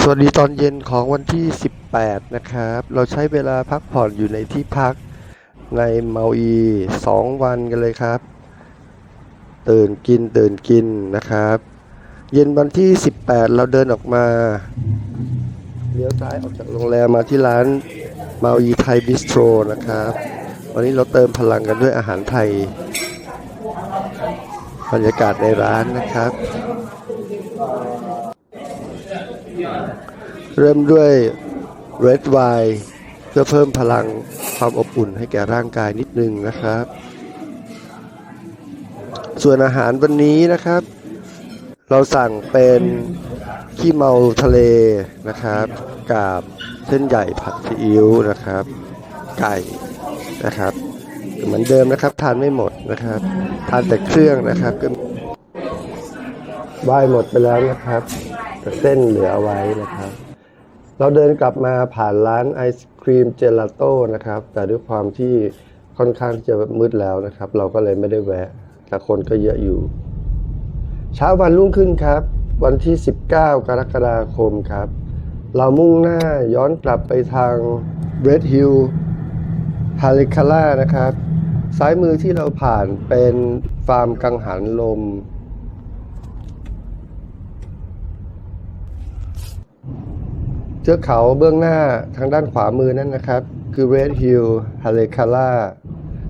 สวัสดีตอนเย็นของวันที่ 18 นะครับ เราใช้เวลาพักผ่อนอยู่ในที่พักในเมาอี2วันกันเลยครับ ตื่นกินตื่นกินนะครับ เย็นวันที่ 18 เราเดินออกมาเลี้ยวซ้ายออกจากโรงแรมมาที่ร้านเมาอีไทยบิสโตรนะครับ วันนี้เราเติมพลังกันด้วยอาหารไทย บรรยากาศในร้านนะครับ เริ่มด้วย Red Wine เพื่อเพิ่มพลังความอบอุ่นให้แก่ร่างกายนิดนึงนะครับ ส่วนอาหารวันนี้นะครับ เราสั่งเป็นขี้เมาทะเลนะครับกับเส้นใหญ่ผัดซีอิ๊วนะครับ ไก่นะครับ เหมือนเดิมนะครับ ทานไม่หมดนะครับ ทานแต่เครื่องนะครับก็ ไหว้หมดไปแล้วนะครับแต่เส้นเหลือไว้นะครับ เราเดินกลับมาผ่านร้านไอศครีมเจลาโต้นะครับ แต่ด้วยความที่ค่อนข้างจะมืดแล้วนะครับ เราก็เลยไม่ได้แวะ แต่คนก็เยอะอยู่ เช้าวันรุ่งขึ้นครับ วันที่ 19 กรกฎาคมครับ เรามุ่งหน้าย้อนกลับไปทาง Red Hill ฮาริคาล่านะครับ ซ้ายมือที่เราผ่านเป็นฟาร์มกังหันลม เทือกเขาเบื้องหน้าทางด้านขวามือนั่นนะครับ คือ Red Hill h a l e k a l a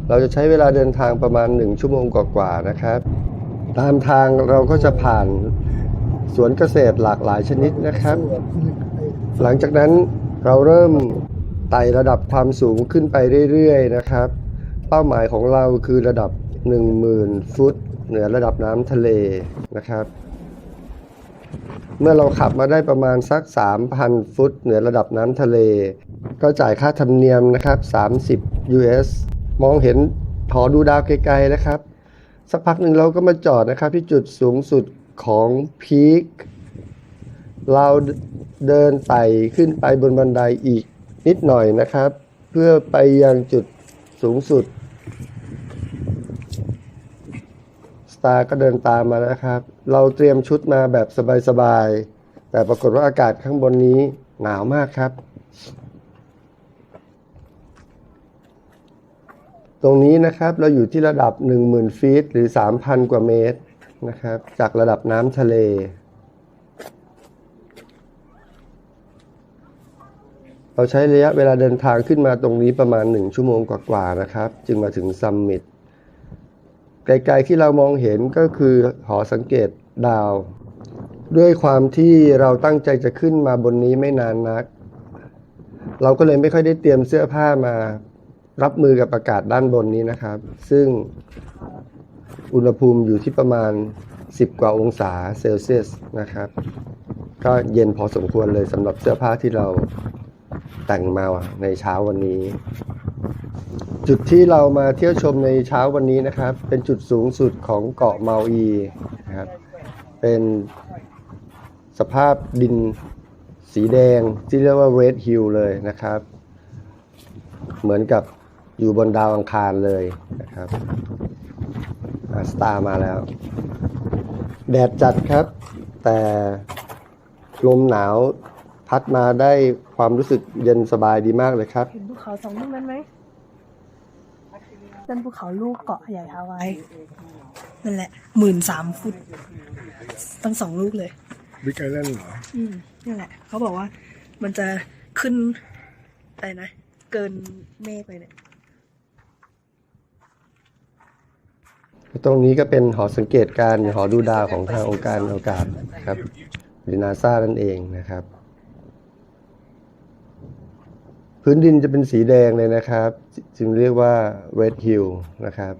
เราจะใช้เวลาเดินทางประมาณ 1 ชั่วโมงกว่าๆนะครับ ตามทางเราก็จะผ่านสวนเกษตรหลากหลายชนิดนะครับ หลังจากนั้นเราเริ่มไต่ระดับความสูงขึ้นไปเรื่อยๆนะครับ เป้าหมายของเราคือระดับ 10,000 ฟุต เหนือระดับน้ำทะเลนะครับ เมื่อเราขับมาได้ประมาณสัก 3,000 ฟุต เหนือระดับน้ำทะเล ก็จ่ายค่าธรรมเนียมนะครับ 30 US มองเห็นหอดูดาวไกลๆนะครับ สักพักหนึ่งเราก็มาจอดนะครับ ที่จุดสูงสุดของพีคเราเดินไต่ขึ้นไปบนบันไดอีกนิดหน่อยนะครับ เพื่อไปยังจุดสูงสุด ส ตาร์ก็เดินตามมานะครับ เราเตรียมชุดมาแบบสบายๆ แต่ปรากฏว่าอากาศข้างบนนี้หนาวมากครับ ตรงนี้นะครับเราอยู่ที่ระดับ 10,000 ฟีต หรือ 3,000 กว่าเมตรนะครับ จากระดับน้ำทะเลเราใช้ระยะเวลาเดินทางขึ้นมาตรงนี้ประมาณ 1 ชั่วโมงกว่าๆนะครับ จึงมาถึงซัมมิต ไกลๆที่เรามองเห็นก็คือหอสังเกตดาว ด้วยความที่เราตั้งใจจะขึ้นมาบนนี้ไม่นานนัก เราก็เลยไม่ค่อยได้เตรียมเสื้อผ้ามารับมือกับอากาศด้านบนนี้นะครับ ซึ่งอุณหภูมิอยู่ที่ประมาณ 10 กว่าองศาเซลเซียสนะครับ ก็เย็นพอสมควรเลยสำหรับเสื้อผ้าที่เราแต่งมาในเช้าวันนี้ จุดที่เรามาเที่ยวชมในเช้าวันนี้นะครับ เป็นจุดสูงสุดของเกาะเมาอีนะครับ เป็นสภาพดินสีแดงที่เรียกว่า Red Hill เลยนะครับ เหมือนกับอยู่บนดาวอังคารเลยนะครับสตาร์มาแล้ว แดดจัดครับ แต่ลมหนาวพัดมาได้ความรู้สึกเย็นสบายดีมากเลยครับ เห็นภูเขาสองลูกนั้นไหม นั่นภูเขาลูกเกาะใหญ่ฮาวายนั่นแหละหมื่นสามฟุตตั้งสองลูกเลยบิ๊กไอแลนด์เหรอ อืมนั่นแหละ เขาบอกว่ามันจะขึ้นอะไรนะ เกินเมฆไปเนี่ยตรงนี้ก็เป็นหอสังเกตการณ์หอดูดาวของทางองค์การอวกาศครับหรือนาซานั่นเองนะครับ พื้นดินจะเป็นสีแดงเลยนะครับ จึงเรียกว่า Red Hill นะครับ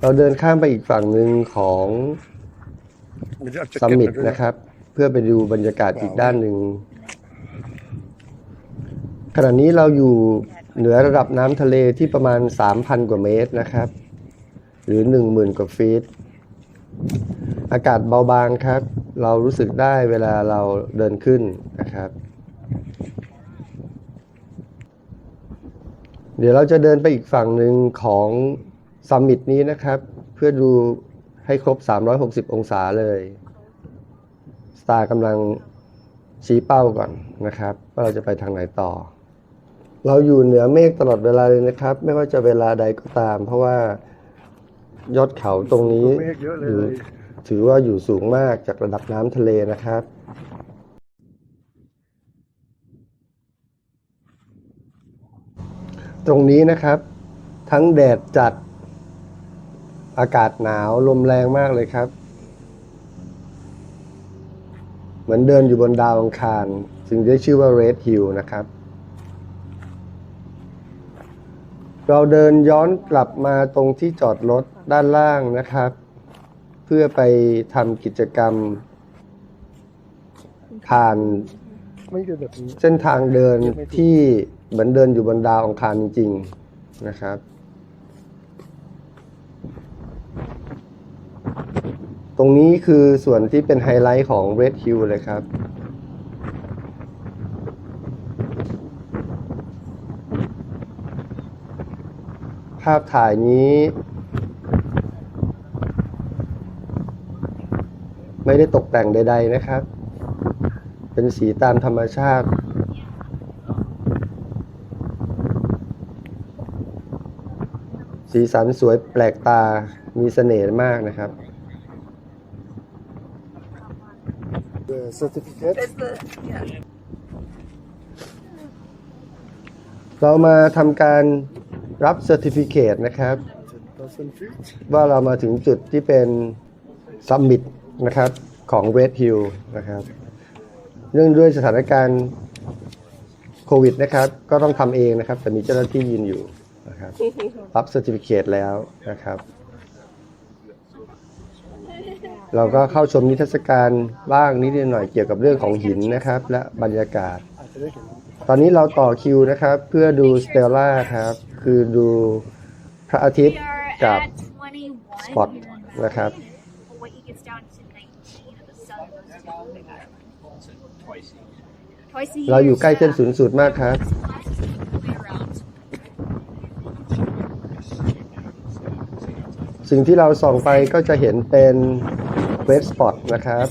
เราเดินข้ามไปอีกฝั่งหนึ่งของซัมมิตนะครับ เพื่อไปดูบรรยากาศอีกด้านหนึ่งขณะนี้เราอยู่เหนือระดับน้ำทะเลที่ประมาณ 3,000 กว่าเมตรนะครับ หรือ 10,000 กว่าฟีต อากาศเบาบางครับ เรารู้สึกได้เวลาเราเดินขึ้นนะครับ เดี๋ยวเราจะเดินไปอีกฝั่งหนึ่งของซัมมิตนี้นะครับ เพื่อดูให้ครบ 360 องศาเลยสตาร์กำลังชี้เป้าก่อนนะครับ ว่าเราจะไปทางไหนต่อ เราอยู่เหนือเมฆตลอดเวลาเลยนะครับ ไม่ว่าจะเวลาใดก็ตาม เพราะว่ายอดเขาตรงนี้เมฆเยอะเลอยู่ย ถือว่าอยู่สูงมากจากระดับน้ำทะเลนะครับ ตรงนี้นะครับ ทั้งแดดจัดอากาศหนาวลมแรงมากเลยครับ เหมือนเดินอยู่บนดาวอังคารจึงได้ชื่อว่า Red Hill นะครับ เราเดินย้อนกลับมาตรงที่จอดรถด้านล่างนะครับ เพื่อไปทำกิจกรรม ผ่านไม่ใช่แบบนี้ เส้นทางเดินที่เหมือนเดินอยู่บนดาวอังคารจริง ๆ นะครับ ตรงนี้คือส่วนที่เป็นไฮไลท์ของ Red Hill เลยครับ ภาพถ่ายนี้ ไม่ได้ตกแต่งใด ๆนะครับ เป็นสีตามธรรมชาติ สีสันสวยแปลกตามีเสน่ห์มากนะครับ The certificate เรามาทำการรับเซอร์ติฟิเคตนะครับ10,000 feet ว่าเรามาถึงจุดที่เป็นซัมมิต นะครับของ Red Hill นะครับเนื่องด้วยสถานการณ์โควิดนะครับ ก็ต้องทำเองนะครับ แต่มีเจ้าหน้าที่ยืนอยู่นะครับ รับเซอร์ติฟิเคตแล้วนะครับ เราก็เข้าชมนิทรรศการบ้างนิดหน่อยเกี่ยวกับเรื่องของหินนะครับ และบรรยากาศอาจจะได้เห็นตอนนี้เราต่อคิวนะครับ เพื่อดูสเตลล่าครับ คือดูพระอาทิตย์ We are กับ at 21สปอต here in นะครับ เราอยู่ใกล้เส้นศูนย์สูตรมากครับ Way around. สิ่งที่เราส่องไปก็จะเห็นเป็นเวสสปอตนะครับ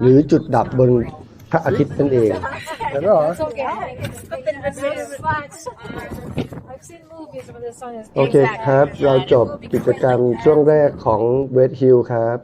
หรือจุดดับบนพระอาทิตย์นั่นเองเห็นแล้วเหรอ But then the sun is flat. I've seen movies where the sun is โอเคครับ เราจบกิจกรรมช่วงแรกของ Red Hill ครับ